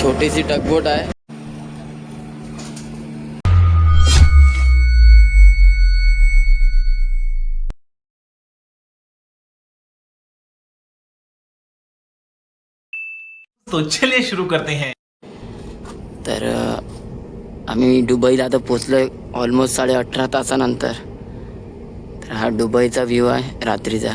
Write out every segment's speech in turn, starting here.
छोटीशी टगबोट आहे. तो चलिए शुरू करते हैं। तर आम्ही दुबईला आता पोचलोय ऑलमोस्ट साडे अठरा तासानंतर. तर हा दुबईचा व्ह्यू आहे रात्रीचा.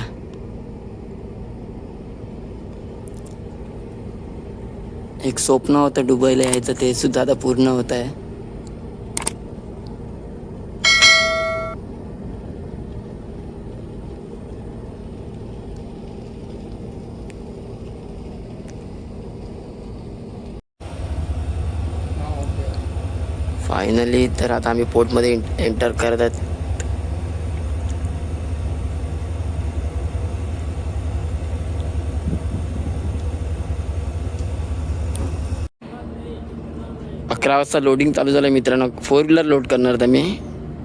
एक स्वप्न होतं दुबईला यायचं ते सुद्धा आता पूर्ण होत आहे. फायनली तर आता आम्ही पोर्टमध्ये एंटर करत आहेत. अकरा वाजता लोडिंग चालू झालं मित्रांनो. फोर व्हीलर लोड करणार तर मी.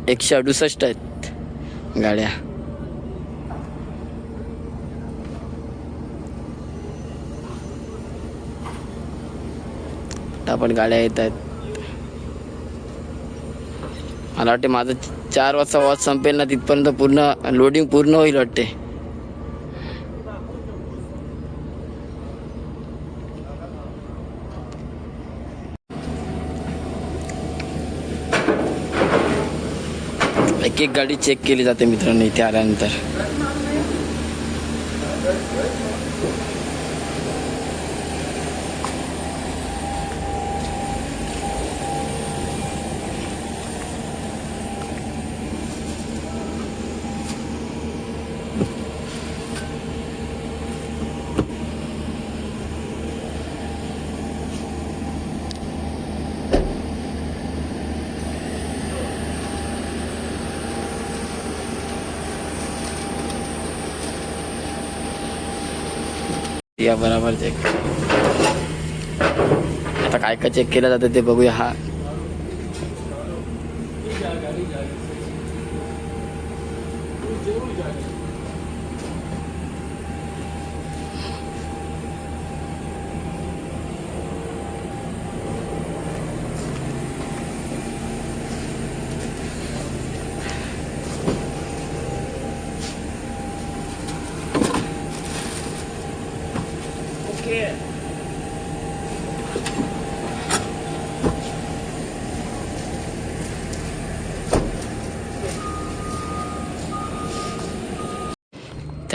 एकशे अडुसष्ट आहेत गाड्या. पण गाड्या येत आहेत. मला वाटते माझं चार वाजता वॉच संपेल ना तिथपर्यंत पूर्ण लोडिंग पूर्ण होईल वाटते एक एक गाडी चेक केली जाते मित्रांनो इथे आल्यानंतर. या बरोबर चेक आता काय काय चेक केलं जातं ते बघूया हा.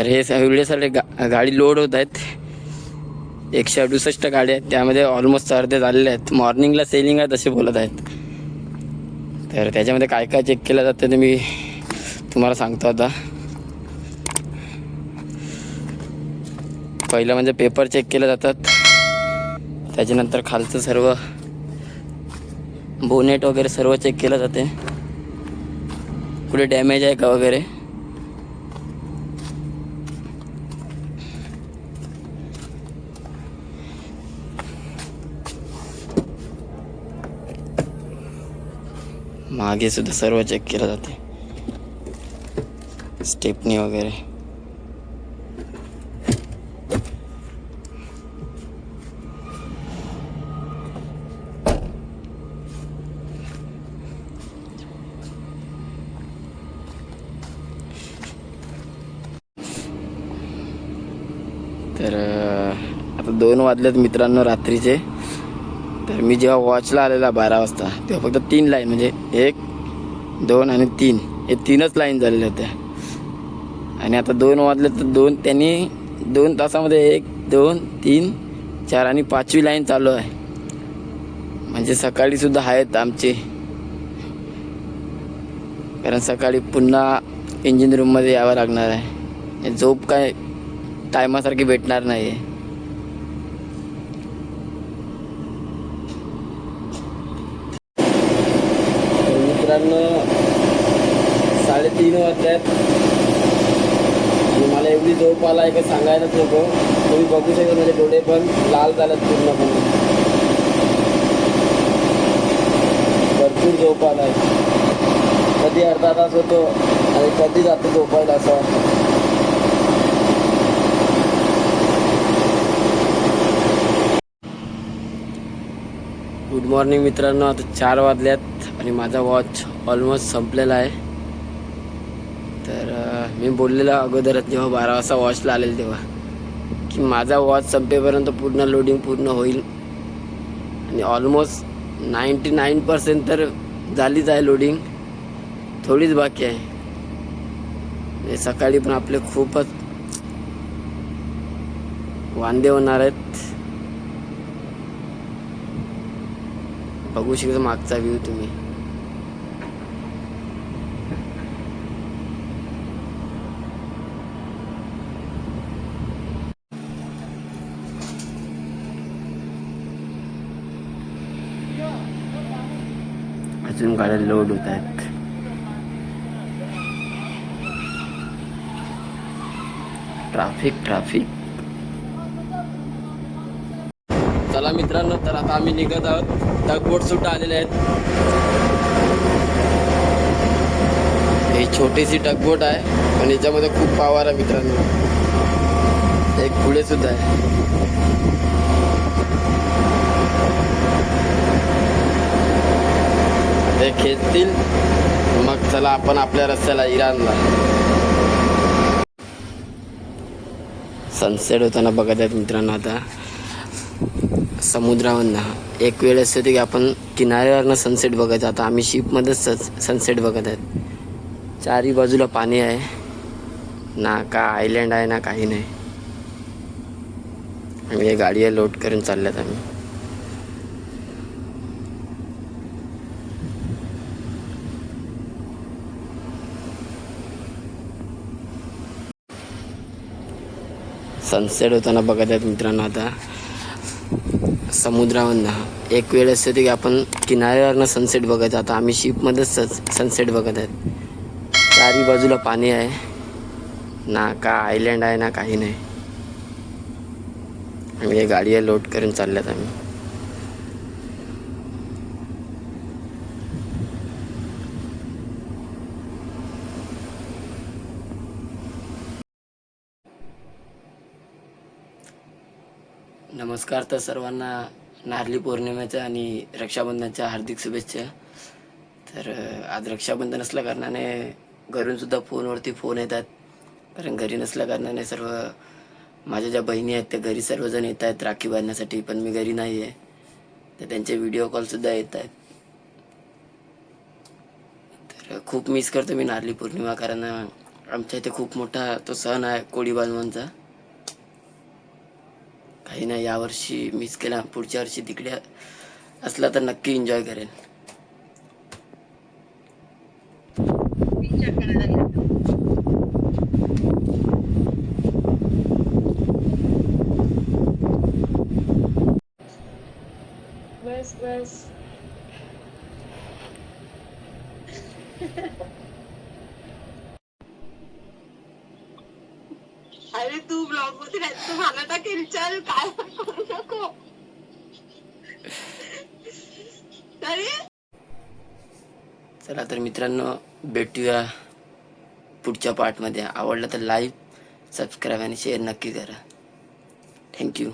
तर हे एवढे गा गाडी लोड होत आहेत. एकशे अडुसष्ट गाड्या आहेत. त्यामध्ये ऑलमोस्ट अर्धे झालेले आहेत. मॉर्निंगला सेलिंग आहेत तसे बोलत आहेत. तर त्याच्यामध्ये काय काय चेक केलं जातं ते मी तुम्हाला सांगतो आता. पहिलं म्हणजे पेपर चेक केले जातात. त्याच्यानंतर खालचं सर्व बोनेट वगैरे सर्व चेक केलं जाते. कुठे डॅमेज आहे का वगैरे? मागे सुद्धा सर्व चेक केलं जाते. स्टेपनी वगैरे. तर आता दोन वाजलेत मित्रांनो रात्रीचे. तर मी जेव्हा वॉचला आलेला बारा वाजता तेव्हा फक्त तीन लाईन म्हणजे एक दोन आणि तीन. हे तीनच लाईन झालेल्या होत्या. आणि आता दोन वाजले तर दोन त्यांनी दोन तासामध्ये एक दोन तीन चार आणि पाचवी लाईन चालू आहे. म्हणजे सकाळीसुद्धा आहेत आमचे. कारण सकाळी पुन्हा इंजिन रूममध्ये यावं लागणार आहे. झोप काय टायमासारखी भेटणार नाही आहे तर साडेतीन वाजल्यात. आणि मला एवढी झोप आला आहे का सांगायलाच नको. तुम्ही बघू शकता माझे डोळे पण लाल झालेत पूर्णपणे. भरपूर झोप आला आहे कधी अर्धा तास होतो आणि कधी जातो झोपायला असं वाटतं. गुड मॉर्निंग मित्रांनो आता चार वाजल्यात. आणि माझा वॉच ऑलमोस्ट संपलेला आहे. तर मी बोललेला अगोदरच जेव्हा बारा वाजता वॉचला आलेलं तेव्हा की माझा वॉच संपेपर्यंत पूर्ण लोडिंग पूर्ण होईल. आणि ऑलमोस्ट नाईंटी नाईन पर्सेंट तर झालीच आहे लोडिंग थोडीच बाकी आहे. म्हणजे सकाळी पण आपले खूपच वांदे होणार आहेत. बघू शकता मागचा व्ह्यू तुम्ही. अजून गाड्या लोड होत आहेत. ट्राफिक ट्राफिक चला मित्रांनो तर आता आम्ही निघत आहोत. टगबोट सुद्धा आलेले आहेत. ही छोटीशी टगबोट आहे पण याच्यामध्ये खूप पावर आहे मित्रांनो. एक पुढे सुद्धा आहे. ते खेचतील मग चला आपण आपल्या रस्त्याला इराणला. सनसेट होताना बघत आहेत मित्रांनो आता. समुद्रावरनं. एक वेळ असते की आपण किनाऱ्यावरनं सनसेट बघायचं आता आम्ही शिपमध्येच स सनसेट बघत आहेत. चारी बाजूला पाणी आहे. ना का आयलँड आहे ना काही नाही. आम्ही गाडी लोड करून चालल्यात आम्ही. सनसेट होताना बघत आहेत मित्रांनो आता. समुद्रावरनं. एक वेळ असते की आपण किनाऱ्यावरनं सनसेट बघत आता आम्ही शिपमध्येच सनसेट बघत आहेत. चारी बाजूला पाणी आहे. ना का आयलँड आहे ना काही नाही. आम्ही हे गाडी लोड करून चालल्यात आम्ही. नमस्कार तर सर्वांना नारली पौर्णिमेच्या आणि रक्षाबंधनाच्या हार्दिक शुभेच्छा. तर आज रक्षाबंधन असल्या कारणाने घरूनसुद्धा फोनवरती फोन येतात. कारण घरी नसल्या कारणाने सर्व माझ्या ज्या बहिणी आहेत त्या घरी सर्वजण येत आहेत राखी बांधण्यासाठी पण मी घरी नाही आहे तर त्यांचे व्हिडिओ कॉलसुद्धा येत आहेत. तर खूप मिस करतो मी नारली पौर्णिमा कारण आमच्या इथे खूप मोठा तो सण आहे कोळी बांधवांचा. आहे नाही यावर्षी मिस केला पुढच्या वर्षी तिकडे असला तर नक्की एन्जॉय करेन. बस बस अरे तू ब्लॉग मला टाकेल चल काय? करू नको. तरी? चला तर मित्रांनो भेटूया पुढच्या पार्टमध्ये आवडलं तर लाईक सबस्क्राईब आणि शेअर नक्की करा. थँक्यू